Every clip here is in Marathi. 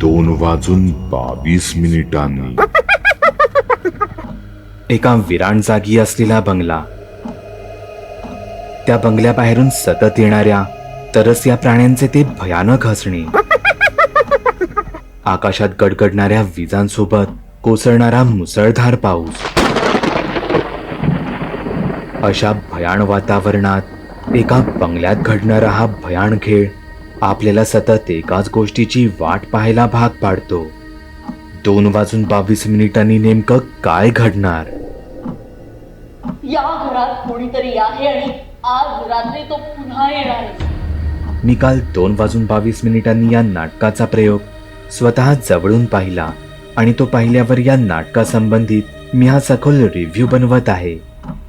दोन वाजून बावीस मिनिटांनी. एका विराण जागी असलेला बंगला. त्या बंगल्याबाहेरून सतत येणाऱ्या तरस या प्राण्यांचे ते भयानक हसणे. आकाशात गडगडणाऱ्या विजांसोबत कोसळणारा मुसळधार पाऊस. अशा भयाण वातावरणात एका बंगल्यात घडणारा हा भयाण खेळ आपल्याला सतत एकाच गोष्टीची वाट पाहायला भाग पाडतो. दोन वाजून बावीस मिनिटांनी नेमकं काय घडणार? या घरात कोणीतरी आहे आणि आज रात्री तो पुन्हा येणार मी काल दोन वाजून बावीस मिनिटांनी या नाटकाचा प्रयोग स्वतः जवळून पाहिला आणि तो पाहिल्यावर या नाटकासंबंधित मी हा सखोल रिव्ह्यू बनवत आहे.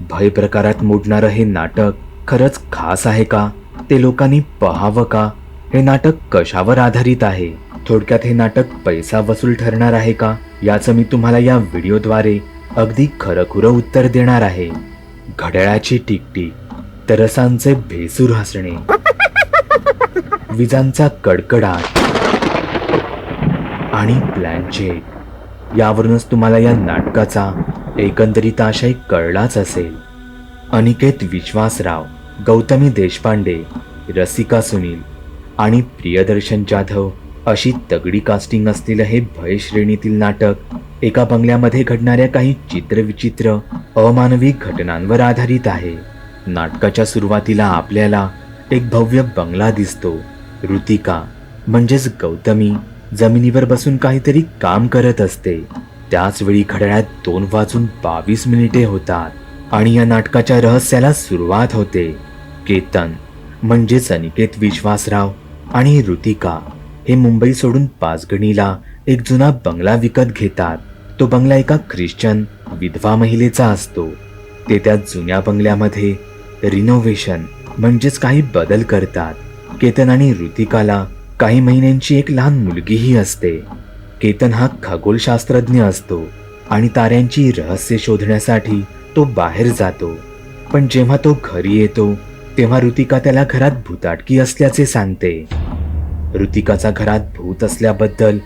भय प्रकारात मोडणारं हे नाटक खरंच खास आहे का? ते लोकांनी पहावं का? हे नाटक कशावर आधारित आहे? थोडक्यात हे नाटक पैसा वसूल ठरणार आहे का? याचं मी तुम्हाला या व्हिडिओद्वारे अगदी खरखुरं उत्तर देणार आहे. घड्याळाची टिकटिक तरसांचे भेसूर हसणे विजांचा कडकडाट आणि प्लॅनचे यावरूनच तुम्हाला या नाटकाचा एकंदरीत आशय कळलाच असेल. अनिकेत विश्वासराव गौतमी देशपांडे रसिका सुनील आणि प्रियदर्शन जाधव अशी तगडी कास्टिंग असलेलं हे भयश्रेणीतील नाटक. एका बंगल्यामध्ये घडणाऱ्या काही चित्रविचित्र अमानवी घटनांवर आधारित आहे. नाटकाच्या सुरुवातीला आपल्याला एक भव्य बंगला दिसतो. ऋतिका म्हणजेच गौतमी जमिनीवर बसून काहीतरी काम करत असते. त्याच वेळी घड्याळात दोन वाजून बावीस मिनिटे होतात आणि या नाटकाच्या रहस्याला सुरुवात होते. केतन म्हणजेच अनिकेत विश्वासराव आणि ऋतिका हे मुंबई सोडून पाचगणीला एक जुना बंगला विकत घेतात. तो बंगला एका ख्रिश्चन विधवा महिलेचा असतो. ते त्या जुन्या बंगल्यामध्ये रिनोव्हेशन म्हणजेच काही बदल करतात. केतन आणि ऋतिकाला काही महिन्यांची एक लहान मुलगीही असते. केतन हा खगोलशास्त्रज्ञ असतो आणि ताऱ्यांची रहस्य शोधण्यासाठी तो बाहेर जातो. पण जेव्हा तो घरी येतो तेव्हा ऋतिका त्याला घरात भूताटकी असल्याचे सांगते. ऋतिकाचा घरात भूत असल्याबद्दल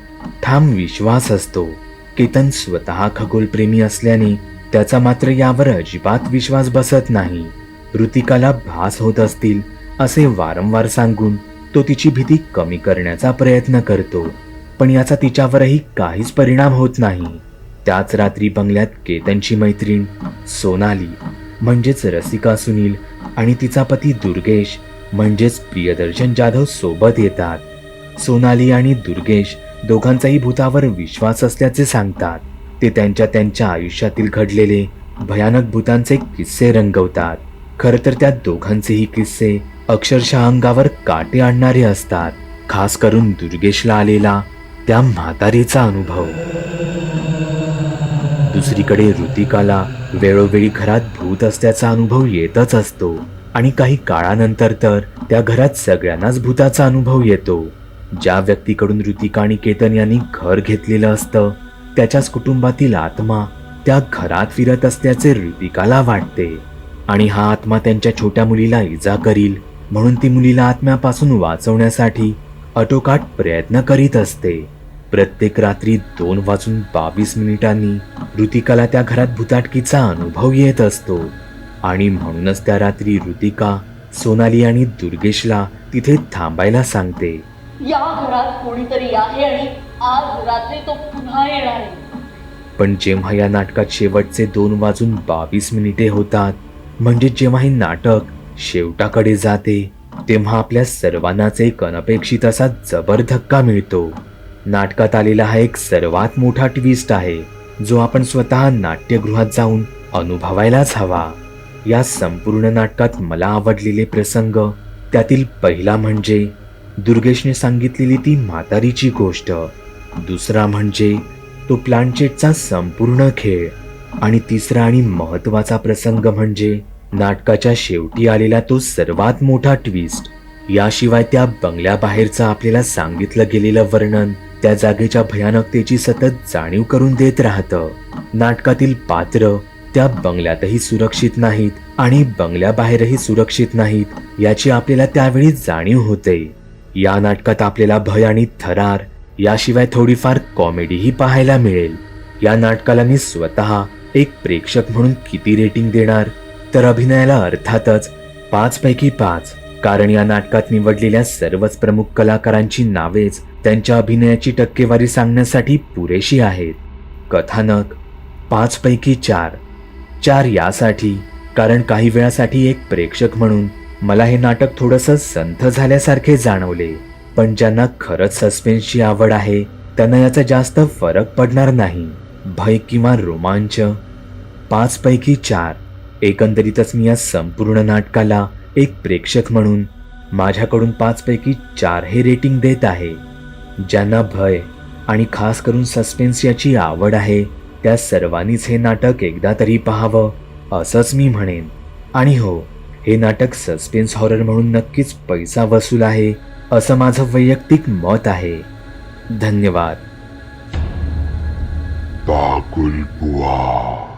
ठाम विश्वास असतो. केतन स्वतः खगोलप्रेमी असल्याने त्याचा मात्र यावर अजिबात विश्वास बसत नाही. ऋतिकाला भास होत असतील असे वारंवार सांगून तो तिची भीती कमी करण्याचा प्रयत्न करतो. पण याचा तिच्यावरही काहीच परिणाम होत नाही. त्याच रात्री बंगल्यात केतनची मैत्रीण सोनाली म्हणजेच रसिका सुनील आणि तिचा पती दुर्गेश म्हणजेच प्रियदर्शन जाधव सोबत येतात. सोनाली आणि दुर्गेश दोघांचाही भूतावर विश्वास असल्याचे सांगतात. ते त्यांच्या त्यांच्या आयुष्यातील घडलेले भयानक भूतांचे किस्से रंगवतात. खर तर त्या दोघांचेही किस्से अक्षरशः अंगावर काटे आणणारे असतात. खास करून दुर्गेशला आलेला त्या म्हातारीचा अनुभव. दुसरीकडे ऋतिकाला वेळोवेळी घरात भूत असल्याचा अनुभव येतच असतो. आणि काही काळानंतर तर त्या घरात सगळ्यांनाच भूताचा अनुभव येतो. ज्या व्यक्तीकडून ऋतिका आणि केतन यांनी घर घेतलेलं असतं त्याच्याच कुटुंबातील आत्मा त्या घरात फिरत असल्याचे ऋतिकाला वाटते. आणि हा आत्मा त्यांच्या छोट्या मुलीला इजा करील म्हणून ती मुलीला आत्म्यापासून वाचवण्यासाठी अटोकाट प्रयत्न करीत असते. प्रत्येक रात्री दोन वाजून बावीस मिनिटांनी ऋतिकाला त्या घरात भूताटकीचा अनुभव येत असतो. आणि म्हणूनच त्या रात्री ऋतिका सोनाली आणि दुर्गेशला तिथे थांबायला सांगते. या घरात कोणीतरी आहे आणि आज रात्री तो पुन्हा येणार आहे. पण जेव्हा या नाटकात शेवटचे दोन वाजून बावीस मिनिटे होतात म्हणजे जेव्हा हे नाटक शेवटाकडे जाते तेव्हा आपल्या सर्वांनाच एक अनपेक्षित असा जबर धक्का मिळतो. नाटकात आलेला हा एक सर्वात मोठा ट्विस्ट आहे जो आपण स्वतः नाट्यगृहात जाऊन अनुभवायलाच हवा. या संपूर्ण नाटकात मला आवडलेले प्रसंग त्यातील पहिला म्हणजे दुर्गेशने सांगितलेली ती म्हातारीची गोष्ट. दुसरा म्हणजे तो प्लांचेटचा संपूर्ण खेळ. आणि तिसरा आणि महत्त्वाचा प्रसंग म्हणजे नाटकाच्या शेवटी आलेला तो सर्वात मोठा ट्विस्ट याशिवाय त्या बंगल्याबाहेरचं आपल्याला सांगितलं गेलेलं वर्णन त्या जागेच्या भयानकतेची सतत जाणीव करून देत राहतं. नाटकातील पात्र त्या बंगल्यातही सुरक्षित नाहीत आणि बंगल्याबाहेरही सुरक्षित नाहीत याची आपल्याला त्यावेळी जाणीव होते. या नाटकात आपल्याला भय आणि थरार याशिवाय थोडीफार कॉमेडीही पाहायला मिळेल. या नाटकाला मी स्वतः एक प्रेक्षक म्हणून किती रेटिंग देणार? तर अभिनयाला अर्थातच पाच पैकी पाच. कारण या नाटकात निवडलेल्या सर्वच प्रमुख कलाकारांची नावेच त्यांच्या अभिनयाची टक्केवारी सांगण्यासाठी पुरेशी आहेत. कथानक पाच पैकी चार. चार यासाठी कारण काही वेळासाठी एक प्रेक्षक म्हणून मला हे नाटक थोडंसं संथ झाल्यासारखे जाणवले पण ज्यांना खरंच सस्पेन्सची आवड आहे त्यांना याचा जास्त फरक पडणार नाही. भय किंवा रोमांच? पाच पैकी चार. एकंदरीतच मी या संपूर्ण नाटकाला एक प्रेक्षक म्हणून माझ्याकडून पाच पैकी चार हे रेटिंग देत आहे. ज्यांना भय आणि खास करून सस्पेन्स याची आवड आहे त्या सर्वांनीच हे नाटक एकदा तरी पाहावं असंच मी म्हणेन. आणि हो हे नाटक सस्पेन्स हॉरर म्हणून नक्कीच पैसा वसूल आहे असं माझं वैयक्तिक मत आहे. धन्यवाद. बागुल बुवा.